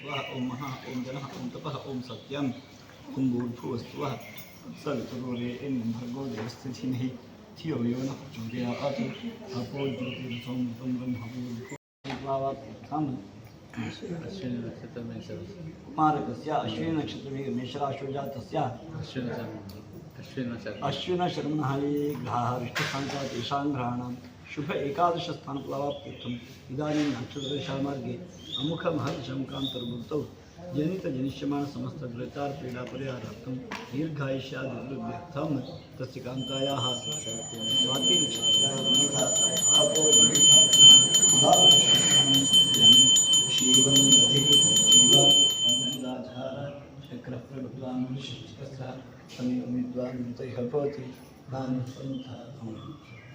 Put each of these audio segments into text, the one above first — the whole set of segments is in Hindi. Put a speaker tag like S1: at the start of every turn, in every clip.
S1: स्वाहा ओम महा ओम जनः ओम तपः ओम सत्यम ओम भूर्भुवस्वः सवितुर्वरेण्यं भर्गो देवस्य धीमहि धियो यो नः प्रचोदयात् अपो ज्योतिरसों तं ब्रह्मभूर्भुवस्वावात्थम्
S2: अश्विनी नक्षत्र में सर
S1: कुमारकस्य अश्विनी नक्षत्रमे मेषराशो जातस्य
S2: अश्विनी शर्मा अश्विनी नक्षत्र
S1: अश्विनशर्मणः ये ग्रहाः विष्णुशान्ताः तेषां ग्रहाणां शुभ एकादशस्थानप्लवाप्त्यर्थम् इदानीं नक्षत्रदशामार्गे अमुखमहर्षमुखान्तर्वृत्तौ जनितजनिष्यमाणसमस्तग्रचारपीडापरिहारार्थं दीर्घायुष्यादिवृद्ध्यर्थं तस्य कान्तायाः स्वाति चक्रप्रभुत्वाङ्गशिष्टः भवति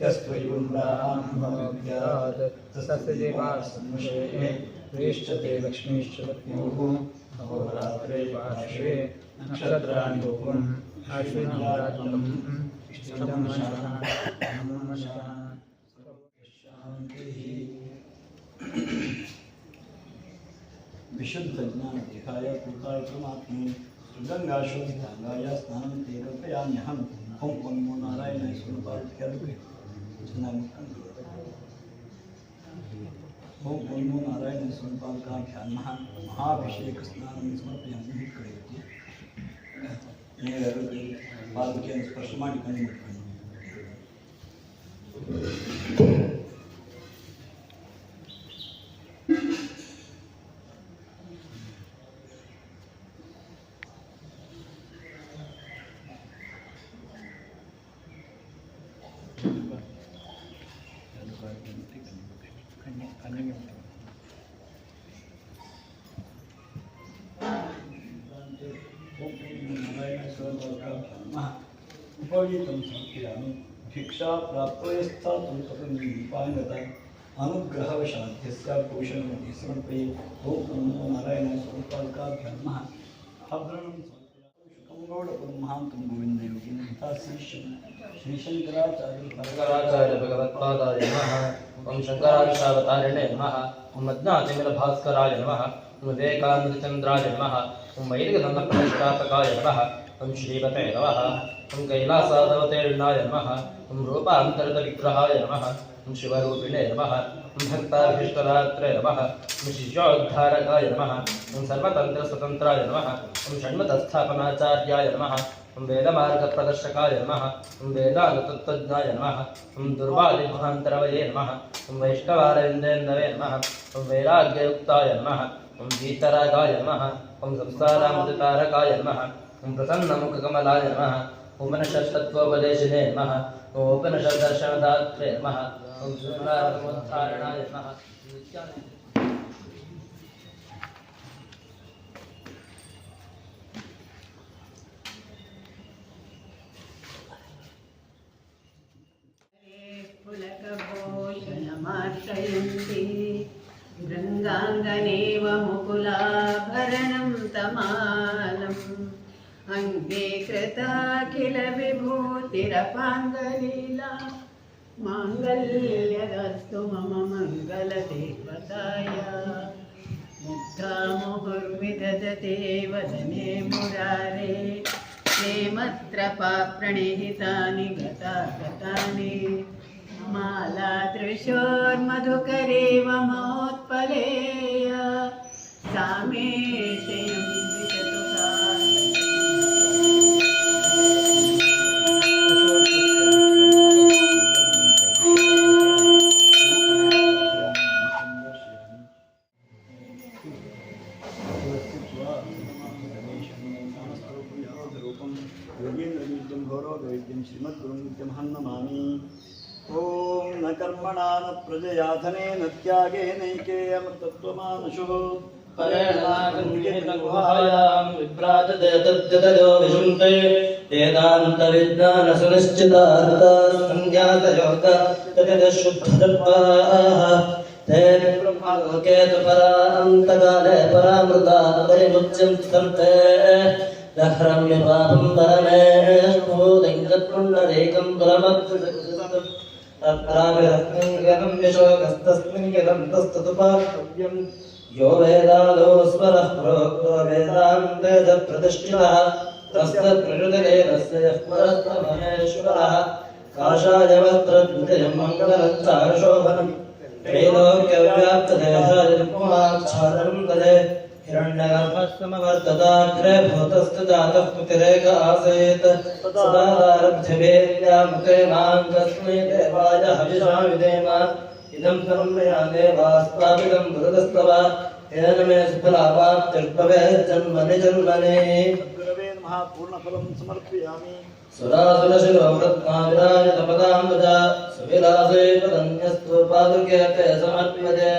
S2: कस्त्वयुण्डाहमव्यात् तस्य देवासंशये प्रेष्यते लक्ष्मीश्च पत्न्योः
S1: विशुद्ध ज्ञान देहाय कृताय परमात्मने गंगाशोधितांगाय स्नानं ते कल्पयाम्यहम् ओम नमो नारायणाय स्वरूपार्थ्यर्पे ओम ओम नमो नारायणाय स्वरूपार्थाभ्यां नमः महाभिषेक स्नानं समर्पयामि क्रियते ನೀವೆಲ್ಲರೂ ಪಾದಕೆಯನ್ನು ಸ್ಪರ್ಶ ಮಾಡಿ ಕಣ್ಣು ಮುಟ್ಕೊಂಡು उपवीतं समर्पयामि भिक्षा प्राप्तोयस्थातुं ततं दीपाङ्गता अनुग्रहवशाद्यस्य पोषणमध्ये समर्पये। ॐ नमो नारायणाय स्वरूपाल्काभ्यां नमः आभरणं गौडपद्महान्तं गोविन्दयोगिनं हिताशिष्यं श्रीशङ्कराचार्य
S3: शङ्कराचार्य भगवत्पादाय नमः। ॐ नमः। ॐ श्रीमते नमः ॐ कैलासादवतेर्णाय नमः ॐ रूपान्तरितविग्रहाय नमः ॐ शिवरूपिणे नमः ॐ भक्ताभीष्टदात्रे नमः ॐ शिष्योद्धारकाय नमः ॐ सर्वतन्त्रस्वतन्त्राय नमः ॐ षण्मतस्थापनाचार्याय नमः ॐ वेदमार्गप्रदर्शकाय नमः ॐ वेदान्ततत्त्वज्ञाय नमः ॐ दुर्वादिध्वान्तरवये नमः ॐ वैष्णवारविन्देन्दवे नमः ॐ वैराग्ययुक्ताय नमः ॐ गीतरागाय नमः ॐ संसारामृतारकाय नमः ॐ प्रसन्नमुखकमलाय नमः। उपनिषत्तत्त्वोपदेशिने नमः। उपनिषद्दर्शनदात्रे नमः नमः।
S4: मङ्गल्यदास्तु मम मङ्गलदेवताय। मुग्धामुहुर्विदधते वदने मुरारे। प्रेमत्र पाप्रणिहितानि गता गतानि मालादृशोर्मधुकरेव महोत्पलेय सामे
S1: गौरवैद्यं श्रीमद्गुरुं नित्यमहं नमामि ॐ न कर्मणा न प्रजयाधने न त्यागे नैके अमृतत्वमानुषुः
S3: परेणागुहायां विभ्राजते तद्यतयो विशुन्ते वेदान्तविज्ञानसुनिश्चितार्थसंज्ञातयोग तदिदशुद्धदर्पाः ते ब्रह्मलोके तु परान्तकाले परामृता परिमुच्यन्ति तन्ते ദഹ്രം വിപാപം പരമേഷ്കൂതൈന്ദ്രപുണ്ടരേകം പുരമത്സരം യോ വേദാദോസ്മര പ്രോക്തോ വേദാന്തേജ പ്രതിഷ്ഠിത തസ്ത പ്രകൃതേ തസ്യശ്വര കാഷായവസ്ത്രദ്വിജയം മംഗളരക്ഷാശോഭനം ത്രൈലോക്യവ്യാപ്തദേഹാദിപുമാച്ഛാദനം തദേ प्रकृतिरे तस्य यः परस्तमहेश्वरः काषाय वस्त्रद्विजयं मङ्गलं चारुशोभनम् त्रैलोक्यव्याप्तदेहाच्छादनं तदे हिरण्यगर्भस्समवर्तताग्रे भूतस्य जातः प्रतिरेक आसीत् सदा आरभ्यवेद्यामुखे माँ तस्मै देवाय हविषा विधेम इदं सर्वं मया देवास्तापितं गुरुदस्तव येन मे सुफलावाप्तिर्भवेत् जन्मनि
S1: पूर्णफलं समर्पयामि।
S3: सुरासुरशिरोवृत्माविराज सुविलासे पदन्यस्तु ते समर्प्यते।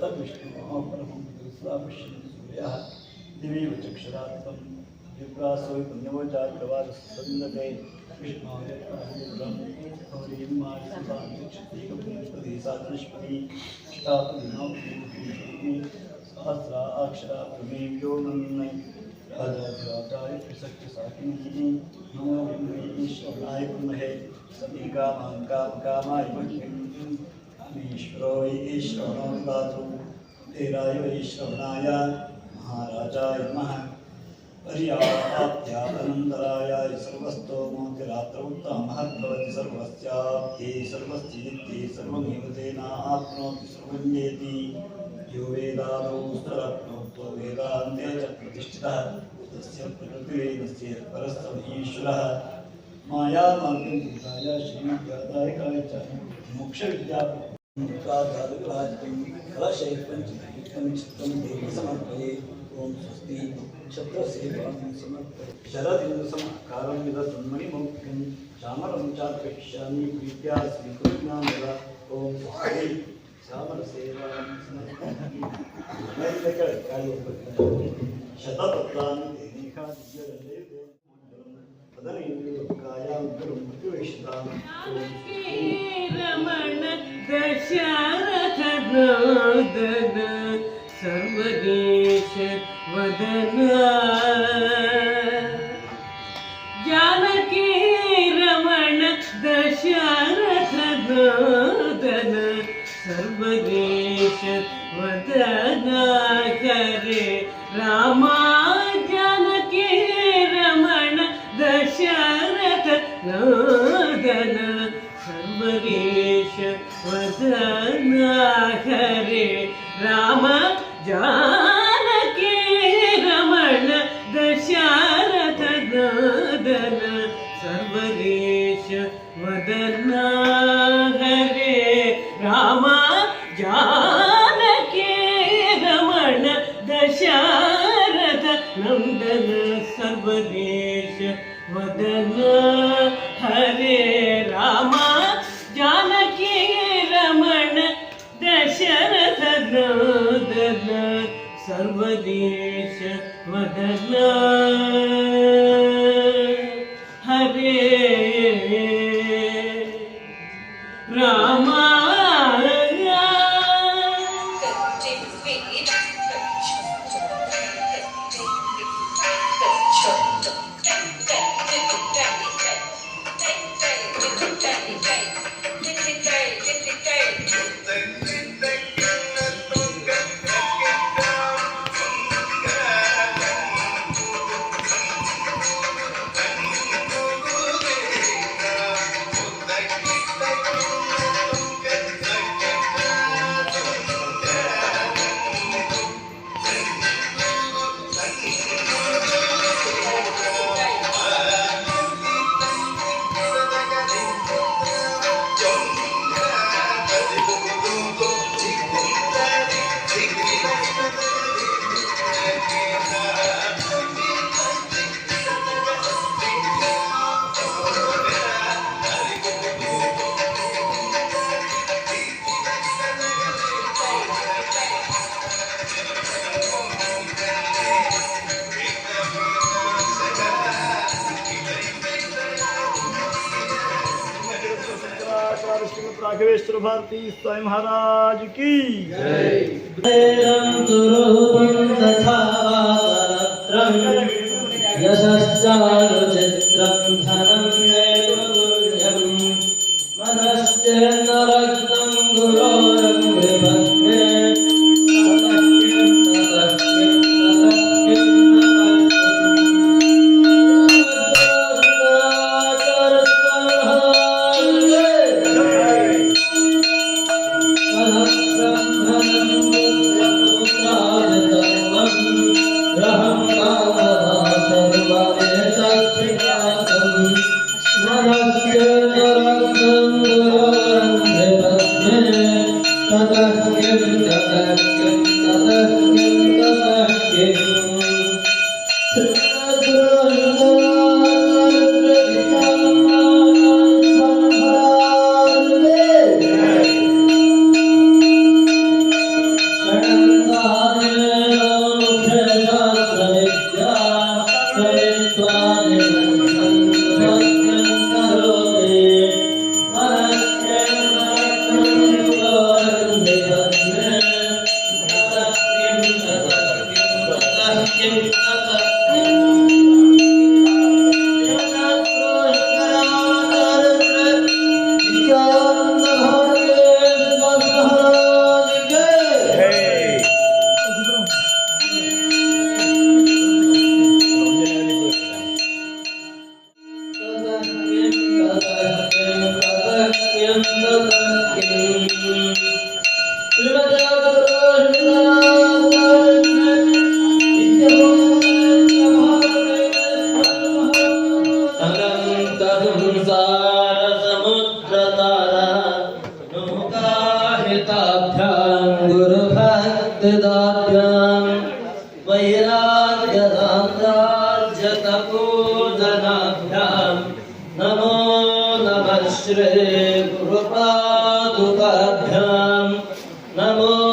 S1: तद्विष्णुः परमं पुरुषापश्यन्ति सूर्यः दिवे चक्षुरात्मं विप्रासो पुण्यवोचाग्रवादसन्दते विष्णोः हरिं मार्गपति साधनस्पति क्षितापति सहस्रा अक्षरा कामान् कामकामाय मह्यम् ईश्वरो ईश्वरो दातु तेराय ईश्वरनाय महाराजाय नमः। पर्याप्त्यानन्तरायाय सर्वस्तोमोतिरात्रौत्तमहद्भवति सर्वस्याप्ति सर्वस्येति सर्वमेव तेनाप्नोति यो वेदादौ स्तरप्नोक्तो वेदान्ते च प्रतिष्ठितः। तस्य प्रकृतिरेदस्य परस्तव ईश्वरः। मायामार्गं कृताय श्रीविद्यादायकाय च मोक्षविद्या कलशैपञ्चम् चित्तं देवि समर्पये ॐ स्वस्ति। छत्रसेवां समर्पये। शरदिन्दुसमकारं विदतन्मणिमौक्तिं चामरं चार्पयिष्यामि प्रीत्या स्वीकृत्यां यदा ॐ स्वस्ति। चामरसेवां समर्पयामि। शतपत्राणि देनिका दिव्यदण्डे वदनेन्द्रियोगायां गुरुं मृत्युवेशितां
S4: नोदन सर्वदेश वदन। जानकी रमण दशरथ नोदन सर्वदेश वदन। करे रामा। वदन हरे राम जानकी रमण दशरथ नोदन सर्वदेश वदन
S1: राघवेश्वर भारती साई महाराज की।
S3: यशश्चानुचित्रं धनं tefekkür tefekkür Thank you. नमः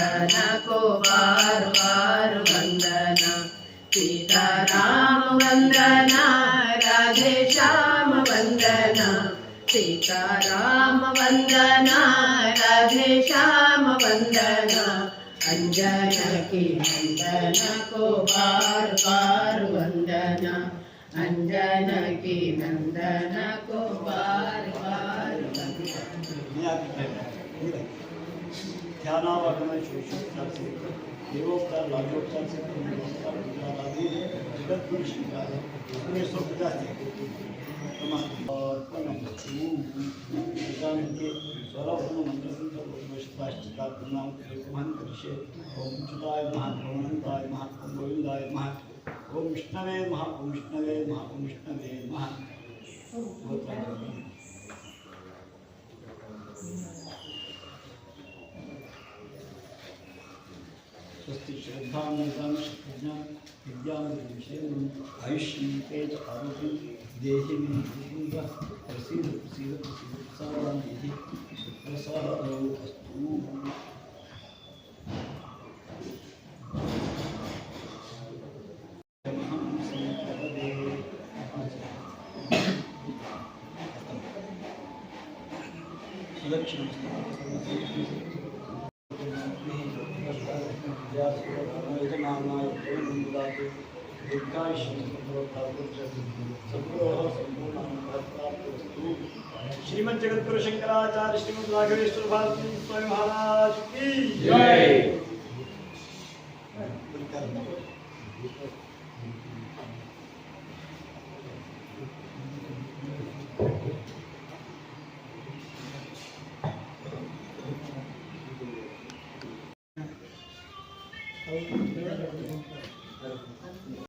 S5: नंदन को बार बार वंदना सीताराम वंदना राधे श्याम वंदना सीताराम वंदना राधे श्याम वंदना अंजन की नंदन को बार बार वंदना अंजन की नंदन को बार बार वंदना
S1: ध्यानावागमन शोषोपचार से देवोपचार लाभोपचार से नमस्कार उपचार आदि जगत गुरु शंकर अपने स्वप्रजा से और स्वरूप मंत्र वैष्टाष्टकात्मनाम प्रणाम करिष्ये ओम च्युताय नमः ओम अनंताय नमः ओम गोविंदाय नमः ओम विष्णवे नमः ओम विष्णवे नमः ओम विष्णवे नमः स्वस्ति श्रद्धां निधां शक्तिज्ञां विद्यां विषयम् आयुष्यं तेज आरोग्यं देहि मे देहि प्रसीद प्रसीद प्रसादो अस्तु। श्रीमद जगतगुरु शंकराचार्य श्रीमद राघवेश्वर भारती स्वामी महाराज की
S2: जय।